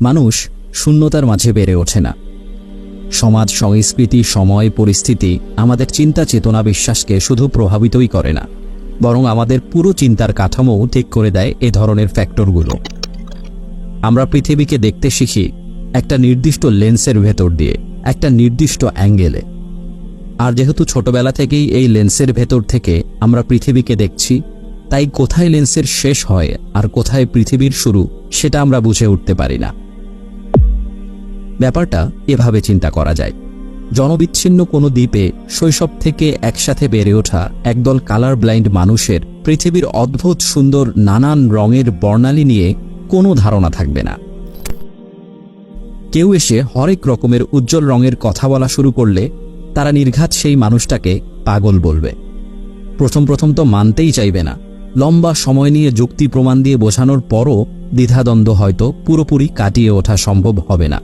মানুষ শূন্যতার মাঝে বেড়ে ওঠে না। সমাজ সংস্কৃতি, সময়, পরিস্থিতি আমাদের চিন্তা চেতনা বিশ্বাসকে শুধু প্রভাবিতই করে না, বরং আমাদের পুরো চিন্তার কাঠামোও ঠিক করে দেয় এ ধরনের ফ্যাক্টরগুলো। আমরা পৃথিবীকে দেখতে শিখি একটা নির্দিষ্ট লেন্সের ভেতর দিয়ে, একটা নির্দিষ্ট অ্যাঙ্গেলে। আর যেহেতু ছোটবেলা থেকেই এই লেন্সের ভেতর থেকে আমরা পৃথিবীকে দেখছি, তাই কোথায় লেন্সের শেষ হয় আর কোথায় পৃথিবীর শুরু, সেটা আমরা বুঝে উঠতে পারি না। ব্যাপারটা এভাবে চিন্তা করা যায়। জনবিচ্ছিন্ন কোনো দ্বীপে শৈশব থেকে একসাথে বেড়ে ওঠা একদল কালার ব্লাইন্ড মানুষের পৃথিবীর অদ্ভুত সুন্দর নানান রঙের বর্ণালী নিয়ে কোনো ধারণা থাকবে না। কেউ এসে হরেক রকমের উজ্জ্বল রঙের কথা বলা শুরু করলে তারা নির্ঘাত সেই মানুষটাকে পাগল বলবে। প্রথম প্রথম তো মানতেই চাইবে না। লম্বা সময় নিয়ে যুক্তি প্রমাণ দিয়ে বোঝানোর পরও দ্বিধাদ্বন্দ্ব হয়তো পুরোপুরি কাটিয়ে ওঠা সম্ভব হবে না।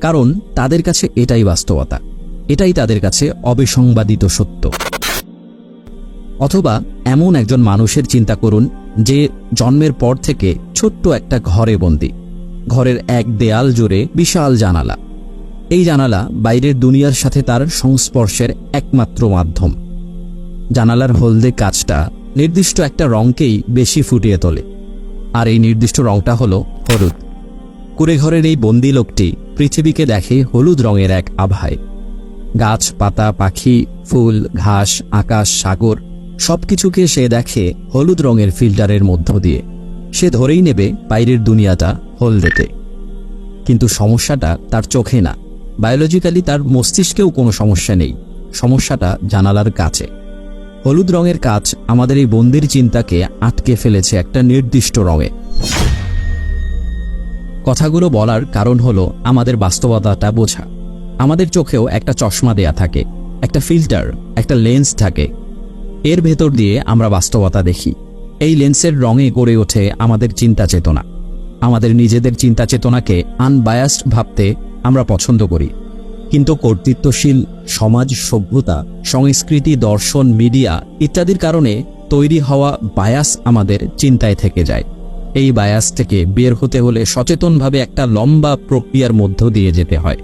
কারণ তাদের কাছে এটাই বাস্তবতা। এটাই তাদের কাছে অবিসংবাদিত সত্য। অথবা এমন একজন মানুষের চিন্তা করুন যে জন্মের পর থেকে ছোট্ট একটা ঘরে বন্দী। ঘরের এক দেয়াল জুড়ে বিশাল জানালা। এই জানালা বাইরের দুনিয়ার সাথে তার সংস্পর্শের একমাত্র মাধ্যম। জানালার হলদে কাজটা নির্দিষ্ট একটা রঙকেই বেশি ফুটিয়ে তোলে। আর এই নির্দিষ্ট রঙটা হলো হলুদ। কুড়েঘরের এই বন্দি লোকটি পৃথিবীকে দেখে হলুদ রঙের এক আভায়। গাছ, পাতা, পাখি, ফুল, ঘাস, আকাশ, সাগর, সবকিছুকে সে দেখে হলুদ রঙের ফিল্টারের মধ্য দিয়ে। সে ধরেই নেবে বাইরের দুনিয়াটা হলদেতে। কিন্তু সমস্যাটা তার চোখে না। বায়োলজিক্যালি তার মস্তিষ্কেও কোনো সমস্যা নেই। সমস্যাটা জানালার কাছে। হলুদ রঙের কাজ আমাদের এই বন্দির চিন্তাকে আটকে ফেলেছে একটা নির্দিষ্ট রঙে। কথাগুলো বলার কারণ হলো আমাদের বাস্তবতাটা বোঝা। আমাদের চোখেও একটা চশমা দেয়া থাকে, একটা ফিল্টার, একটা লেন্স থাকে। এর ভেতর দিয়ে আমরা বাস্তবতা দেখি। এই লেন্সের রঙে গড়ে ওঠে আমাদের চিন্তা চেতনা। আমাদের নিজেদের চিন্তা চেতনাকে আনবায়াসড ভাবতে আমরা পছন্দ করি। কিন্তু কর্তৃত্বশীল সমাজ সভ্যতা, সংস্কৃতি, দর্শন, মিডিয়া ইত্যাদির কারণে তৈরি হওয়া বায়াস আমাদের চিন্তায় থেকে যায়। এই বায়াস থেকে বের হতে হলে সচেতনভাবে একটা লম্বা প্রক্রিয়ার মধ্য দিয়ে যেতে হয়।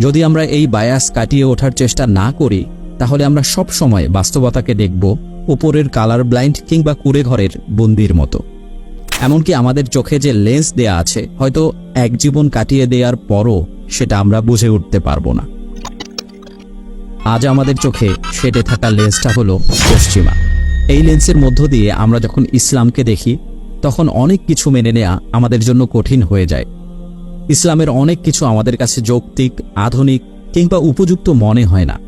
যদি আমরা এই বায়াস কাটিয়ে ওঠার চেষ্টা না করি, তাহলে আমরা সব সময় বাস্তবতাকে দেখব উপরের কালার ব্লাইন্ড কিংবা কুড়ে ঘরের বন্দির মতো। এমনকি আমাদের চোখে যে লেন্স দেয়া আছে, হয়তো এক জীবন কাটিয়ে দেওয়ার পরও সেটা আমরা বুঝে উঠতে পারব না। আজ আমাদের চোখে সেটে থাকা লেন্সটা হলো পশ্চিমা। এই লেন্সের মধ্য দিয়ে আমরা যখন ইসলামকে দেখি তখন অনেক কিছু মেনে নেয়া আমাদের জন্য কঠিন হয়ে যায়। ইসলামের অনেক কিছু আমাদের কাছে যৌক্তিক, আধুনিক কিংবা উপযুক্ত মনে হয় না।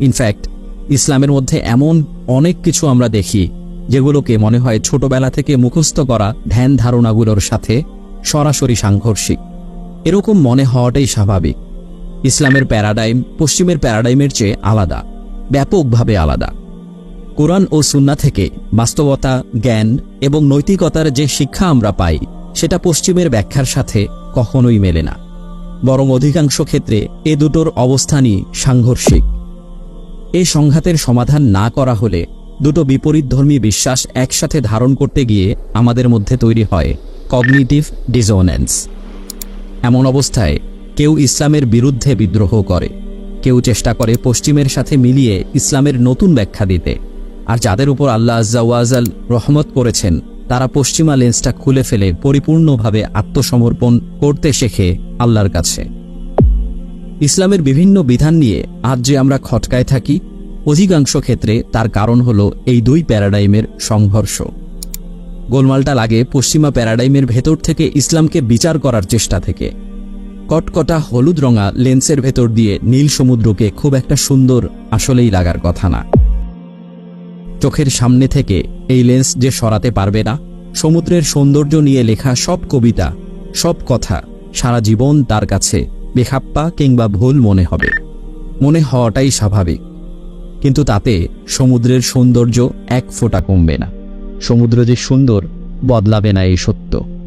ইনফ্যাক্ট ইসলামের মধ্যে এমন অনেক কিছু আমরা দেখি, যেগুলোকে মনে হয় ছোটবেলা থেকে মুখস্থ করা ধ্যান ধারণাগুলোর সাথে সরাসরি সাংঘর্ষিক। এরকম মনে হওয়াটাই স্বাভাবিক। ইসলামের প্যারাডাইম পশ্চিমের প্যারাডাইমের চেয়ে আলাদা, ব্যাপকভাবে আলাদা। কোরআন ও সুন্না থেকে বাস্তবতা, জ্ঞান এবং নৈতিকতার যে শিক্ষা আমরা পাই, সেটা পশ্চিমের ব্যাখ্যার সাথে কখনোই মেলে না। বরং অধিকাংশ ক্ষেত্রে এ দুটোর অবস্থানই সাংঘর্ষিক। এই সংঘাতের সমাধান না করা হলে দুটো বিপরীতধর্মী বিশ্বাস একসাথে ধারণ করতে গিয়ে আমাদের মধ্যে তৈরি হয় কগনিটিভ ডিজোনেন্স এমন অবস্থায় কেউ ইসলামের বিরুদ্ধে বিদ্রোহ করে, কেউ চেষ্টা করে পশ্চিমের সাথে মিলিয়ে ইসলামের নতুন ব্যাখ্যা দিতে। আর যাদের উপর আল্লাহ আজ্জাওয়াজাল রহমত করেছেন, তারা পশ্চিমা লেন্সটা খুলে ফেলে পরিপূর্ণভাবে আত্মসমর্পণ করতে শেখে আল্লাহর কাছে। ইসলামের বিভিন্ন বিধান নিয়ে আজ যে আমরা খটকায় থাকি, অধিকাংশ ক্ষেত্রে তার কারণ হল এই দুই প্যারাডাইমের সংঘর্ষ। গোলমালটা লাগে পশ্চিমা প্যারাডাইমের ভেতর থেকে ইসলামকে বিচার করার চেষ্টা থেকে। কটকটা হলুদ রঙা লেন্সের ভেতর দিয়ে নীল সমুদ্রকে খুব একটা সুন্দর আসলেই লাগার কথা না। চোখের সামনে থেকে এই লেন্স যে সরাতে পারবে না, সমুদ্রের সৌন্দর্য নিয়ে লেখা সব কবিতা, সব কথা সারা জীবন তার কাছে বেখাপ্পা কিংবা ভুল মনে হবে। মনে হওয়াটাই স্বাভাবিক। কিন্তু তাতে সমুদ্রের সৌন্দর্য এক ফোঁটা কমবে না। সমুদ্র যে সুন্দর, বদলাবে না এই সত্য।